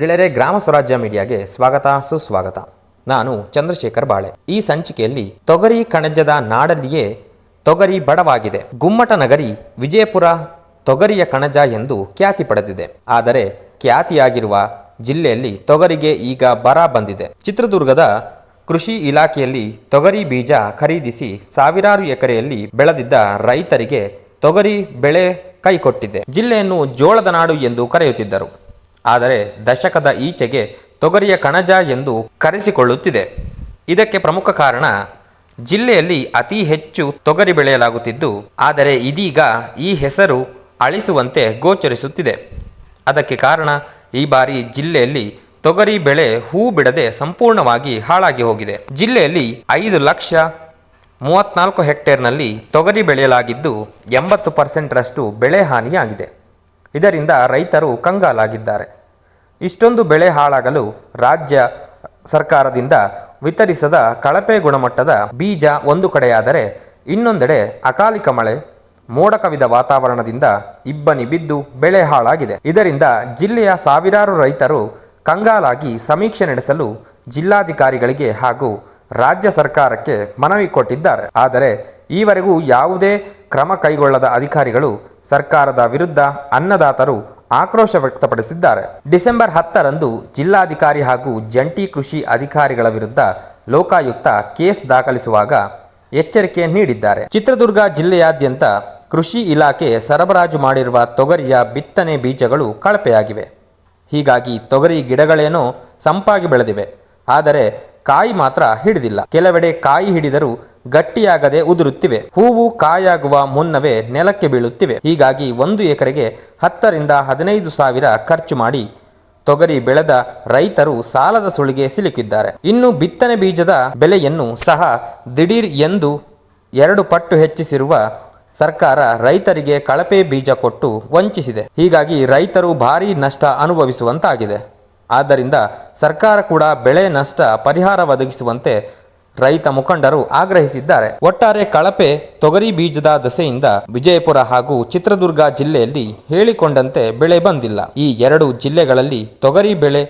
ಗೆಳೆಯರೆ, ಗ್ರಾಮ ಸ್ವರಾಜ್ಯ ಮೀಡಿಯಾಗೆ ಸ್ವಾಗತ, ಸುಸ್ವಾಗತ. ನಾನು ಚಂದ್ರಶೇಖರ್ ಬಾಳೆ. ಈ ಸಂಚಿಕೆಯಲ್ಲಿ ತೊಗರಿ ಕಣಜದ ನಾಡಲ್ಲಿಯೇ ತೊಗರಿ ಬಡವಾಗಿದೆ. ಗುಮ್ಮಟ ನಗರಿ ವಿಜಯಪುರ ತೊಗರಿಯ ಕಣಜ ಎಂದು ಖ್ಯಾತಿ ಪಡೆದಿದೆ. ಆದರೆ ಖ್ಯಾತಿಯಾಗಿರುವ ಜಿಲ್ಲೆಯಲ್ಲಿ ತೊಗರಿಗೆ ಈಗ ಬರ ಬಂದಿದೆ. ಚಿತ್ರದುರ್ಗದ ಕೃಷಿ ಇಲಾಖೆಯಲ್ಲಿ ತೊಗರಿ ಬೀಜ ಖರೀದಿಸಿ ಸಾವಿರಾರು ಎಕರೆಯಲ್ಲಿ ಬೆಳೆದಿದ್ದ ರೈತರಿಗೆ ತೊಗರಿ ಬೆಳೆ ಕೈಕೊಟ್ಟಿದೆ. ಜಿಲ್ಲೆಯನ್ನು ಜೋಳದ ನಾಡು ಎಂದು ಕರೆಯುತ್ತಿದ್ದರು. ಆದರೆ ದಶಕದ ಈಚೆಗೆ ತೊಗರಿಯ ಕಣಜ ಎಂದು ಕರೆಸಿಕೊಳ್ಳುತ್ತಿದೆ. ಇದಕ್ಕೆ ಪ್ರಮುಖ ಕಾರಣ ಜಿಲ್ಲೆಯಲ್ಲಿ ಅತಿ ಹೆಚ್ಚು ತೊಗರಿ ಬೆಳೆಯಲಾಗುತ್ತಿದ್ದು, ಆದರೆ ಇದೀಗ ಈ ಹೆಸರು ಅಳಿಸುವಂತೆ ಗೋಚರಿಸುತ್ತಿದೆ. ಅದಕ್ಕೆ ಕಾರಣ ಈ ಬಾರಿ ಜಿಲ್ಲೆಯಲ್ಲಿ ತೊಗರಿ ಬೆಳೆ ಹೂ ಬಿಡದೆ ಸಂಪೂರ್ಣವಾಗಿ ಹಾಳಾಗಿ ಹೋಗಿದೆ. ಜಿಲ್ಲೆಯಲ್ಲಿ ಐದು ಲಕ್ಷ ಮೂವತ್ನಾಲ್ಕು ಹೆಕ್ಟೇರ್ನಲ್ಲಿ ತೊಗರಿ ಬೆಳೆಯಲಾಗಿದ್ದು, ಎಂಬತ್ತು ಪರ್ಸೆಂಟ್ರಷ್ಟು ಬೆಳೆ ಹಾನಿಯಾಗಿದೆ. ಇದರಿಂದ ರೈತರು ಕಂಗಾಲಾಗಿದ್ದಾರೆ. ಇಷ್ಟೊಂದು ಬೆಳೆ ಹಾಳಾಗಲು ರಾಜ್ಯ ಸರ್ಕಾರದಿಂದ ವಿತರಿಸದ ಕಳಪೆ ಗುಣಮಟ್ಟದ ಬೀಜ ಒಂದು ಕಡೆಯಾದರೆ ಇನ್ನೊಂದೆಡೆ ಅಕಾಲಿಕ ಮಳೆ ಮೋಡ ಕವಿದ ವಾತಾವರಣದಿಂದ ಇಬ್ಬನಿ ಬಿದ್ದು ಬೆಳೆ ಹಾಳಾಗಿದೆ. ಇದರಿಂದ ಜಿಲ್ಲೆಯ ಸಾವಿರಾರು ರೈತರು ಕಂಗಾಲಾಗಿ ಸಮೀಕ್ಷೆ ನಡೆಸಲು ಜಿಲ್ಲಾಧಿಕಾರಿಗಳಿಗೆ ಹಾಗೂ ರಾಜ್ಯ ಸರ್ಕಾರಕ್ಕೆ ಮನವಿ ಕೊಟ್ಟಿದ್ದಾರೆ. ಆದರೆ ಈವರೆಗೂ ಯಾವುದೇ ಕ್ರಮ ಕೈಗೊಳ್ಳದ ಅಧಿಕಾರಿಗಳು ಸರ್ಕಾರದ ವಿರುದ್ಧ ಅನ್ನದಾತರು ಆಕ್ರೋಶ ವ್ಯಕ್ತಪಡಿಸಿದ್ದಾರೆ. ಡಿಸೆಂಬರ್ ಹತ್ತರಂದು ಜಿಲ್ಲಾಧಿಕಾರಿ ಹಾಗೂ ಜಂಟಿ ಕೃಷಿ ಅಧಿಕಾರಿಗಳ ವಿರುದ್ಧ ಲೋಕಾಯುಕ್ತ ಕೇಸ್ ದಾಖಲಿಸುವಾಗ ಎಚ್ಚರಿಕೆ ನೀಡಿದ್ದಾರೆ. ಚಿತ್ರದುರ್ಗ ಜಿಲ್ಲೆಯಾದ್ಯಂತ ಕೃಷಿ ಇಲಾಖೆ ಸರಬರಾಜು ಮಾಡಿರುವ ತೊಗರಿಯ ಬಿತ್ತನೆ ಬೀಜಗಳು ಕಳಪೆಯಾಗಿವೆ. ಹೀಗಾಗಿ ತೊಗರಿ ಗಿಡಗಳೇನೋ ಸಂಪಾಗಿ ಬೆಳೆದಿವೆ. ಆದರೆ ಕಾಯಿ ಮಾತ್ರ ಹಿಡಿದಿಲ್ಲ. ಕೆಲವೆಡೆ ಕಾಯಿ ಹಿಡಿದರೂ ಗಟ್ಟಿಯಾಗದೆ ಉದುರುತ್ತಿವೆ. ಹೂವು ಕಾಯಾಗುವ ಮುನ್ನವೇ ನೆಲಕ್ಕೆ ಬೀಳುತ್ತಿವೆ. ಹೀಗಾಗಿ ಒಂದು ಎಕರೆಗೆ ಹತ್ತರಿಂದ ಹದಿನೈದು ಸಾವಿರ ಖರ್ಚು ಮಾಡಿ ತೊಗರಿ ಬೆಳೆದ ರೈತರು ಸಾಲದ ಸುಳಿಗೆ ಸಿಲುಕಿದ್ದಾರೆ. ಇನ್ನು ಬಿತ್ತನೆ ಬೀಜದ ಬೆಲೆಯನ್ನು ಸಹ ದಿಢೀರ್ ಎಂದು ಎರಡು ಪಟ್ಟು ಹೆಚ್ಚಿಸಿರುವ ಸರ್ಕಾರ ರೈತರಿಗೆ ಕಳಪೆ ಬೀಜ ಕೊಟ್ಟು ವಂಚಿಸಿದೆ. ಹೀಗಾಗಿ ರೈತರು ಭಾರೀ ನಷ್ಟ ಅನುಭವಿಸುವಂತಾಗಿದೆ. ಆದ್ದರಿಂದ ಸರ್ಕಾರ ಕೂಡ ಬೆಳೆ ನಷ್ಟ ಪರಿಹಾರ ಒದಗಿಸುವಂತೆ ರೈತ ಮುಖಂಡರು ಆಗ್ರಹಿಸಿದ್ದಾರೆ. ಒಟ್ಟಾರೆ ಕಳಪೆ ತೊಗರಿ ಬೀಜದ ದಸೆಯಿಂದ ವಿಜಯಪುರ ಹಾಗೂ ಚಿತ್ರದುರ್ಗ ಜಿಲ್ಲೆಯಲ್ಲಿ ಹೇಳಿಕೊಂಡಂತೆ ಬೆಳೆ ಬಂದಿಲ್ಲ. ಈ ಎರಡು ಜಿಲ್ಲೆಗಳಲ್ಲಿ ತೊಗರಿ ಬೆಳೆ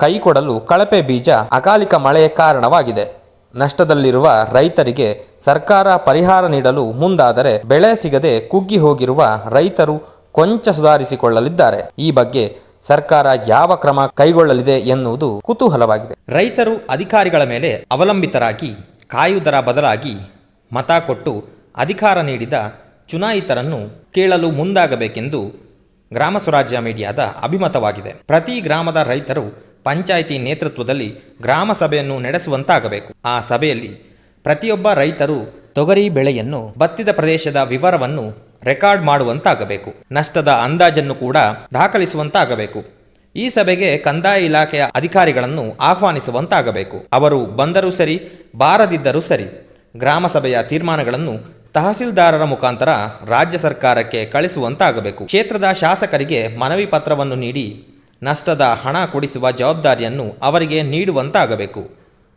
ಕೈಕೊಡಲು ಕಳಪೆ ಬೀಜ ಅಕಾಲಿಕ ಮಳೆ ಕಾರಣವಾಗಿದೆ. ನಷ್ಟದಲ್ಲಿರುವ ರೈತರಿಗೆ ಸರ್ಕಾರ ಪರಿಹಾರ ನೀಡಲು ಮುಂದಾದರೆ ಬೆಳೆ ಸಿಗದೆ ಕುಗ್ಗಿ ಹೋಗಿರುವ ರೈತರು ಕೊಂಚ ಸುಧಾರಿಸಿಕೊಳ್ಳಲಿದ್ದಾರೆ. ಈ ಬಗ್ಗೆ ಸರ್ಕಾರ ಯಾವ ಕ್ರಮ ಕೈಗೊಳ್ಳಲಿದೆ ಎನ್ನುವುದು ಕುತೂಹಲವಾಗಿದೆ. ರೈತರು ಅಧಿಕಾರಿಗಳ ಮೇಲೆ ಅವಲಂಬಿತರಾಗಿ ಕಾಯುವುದರ ಬದಲಾಗಿ ಮತ ಕೊಟ್ಟು ಅಧಿಕಾರ ನೀಡಿದ ಚುನಾಯಿತರನ್ನು ಕೇಳಲು ಮುಂದಾಗಬೇಕೆಂದು ಗ್ರಾಮ ಸ್ವರಾಜ್ಯ ಮೀಡಿಯಾದ ಅಭಿಮತವಾಗಿದೆ. ಪ್ರತಿ ಗ್ರಾಮದ ರೈತರು ಪಂಚಾಯಿತಿ ನೇತೃತ್ವದಲ್ಲಿ ಗ್ರಾಮ ಸಭೆಯನ್ನು ನಡೆಸುವಂತಾಗಬೇಕು. ಆ ಸಭೆಯಲ್ಲಿ ಪ್ರತಿಯೊಬ್ಬ ರೈತರು ತೊಗರಿ ಬೆಳೆಯನ್ನು ಬತ್ತಿದ ಪ್ರದೇಶದ ವಿವರವನ್ನು ರೆಕಾರ್ಡ್ ಮಾಡುವಂತಾಗಬೇಕು. ನಷ್ಟದ ಅಂದಾಜನ್ನು ಕೂಡ ದಾಖಲಿಸುವಂತಾಗಬೇಕು. ಈ ಸಭೆಗೆ ಕಂದಾಯ ಇಲಾಖೆಯ ಅಧಿಕಾರಿಗಳನ್ನು ಆಹ್ವಾನಿಸುವಂತಾಗಬೇಕು. ಅವರು ಬಂದರೂ ಸರಿ, ಬಾರದಿದ್ದರೂ ಸರಿ, ಗ್ರಾಮ ಸಭೆಯ ತೀರ್ಮಾನಗಳನ್ನು ತಹಸೀಲ್ದಾರರ ಮುಖಾಂತರ ರಾಜ್ಯ ಸರ್ಕಾರಕ್ಕೆ ಕಳಿಸುವಂತಾಗಬೇಕು. ಕ್ಷೇತ್ರದ ಶಾಸಕರಿಗೆ ಮನವಿ ಪತ್ರವನ್ನು ನೀಡಿ, ನಷ್ಟದ ಹಣ ಕೊಡಿಸುವ ಜವಾಬ್ದಾರಿಯನ್ನು ಅವರಿಗೆ ನೀಡುವಂತಾಗಬೇಕು.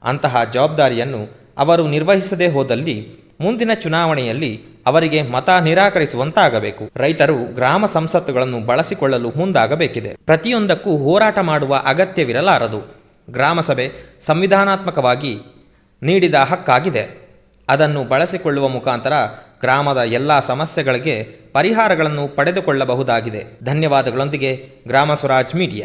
ಅಂತಹ ಜವಾಬ್ದಾರಿಯನ್ನು ಅವರು ನಿರ್ವಹಿಸದೇ ಹೋದಲ್ಲಿ ಮುಂದಿನ ಚುನಾವಣೆಯಲ್ಲಿ ಅವರಿಗೆ ಮತ ನಿರಾಕರಿಸುವಂತಾಗಬೇಕು. ರೈತರು ಗ್ರಾಮ ಸಂಸತ್ತುಗಳನ್ನು ಬಳಸಿಕೊಳ್ಳಲು ಮುಂದಾಗಬೇಕಿದೆ. ಪ್ರತಿಯೊಂದಕ್ಕೂ ಹೋರಾಟ ಮಾಡುವ ಅಗತ್ಯವಿರಲಾರದು. ಗ್ರಾಮಸಭೆ ಸಂವಿಧಾನಾತ್ಮಕವಾಗಿ ನೀಡಿದ ಹಕ್ಕಾಗಿದೆ. ಅದನ್ನು ಬಳಸಿಕೊಳ್ಳುವ ಮುಖಾಂತರ ಗ್ರಾಮದ ಎಲ್ಲ ಸಮಸ್ಯೆಗಳಿಗೆ ಪರಿಹಾರಗಳನ್ನು ಪಡೆದುಕೊಳ್ಳಬಹುದಾಗಿದೆ. ಧನ್ಯವಾದಗಳೊಂದಿಗೆ ಗ್ರಾಮ ಸ್ವರಾಜ್ ಮೀಡಿಯಾ.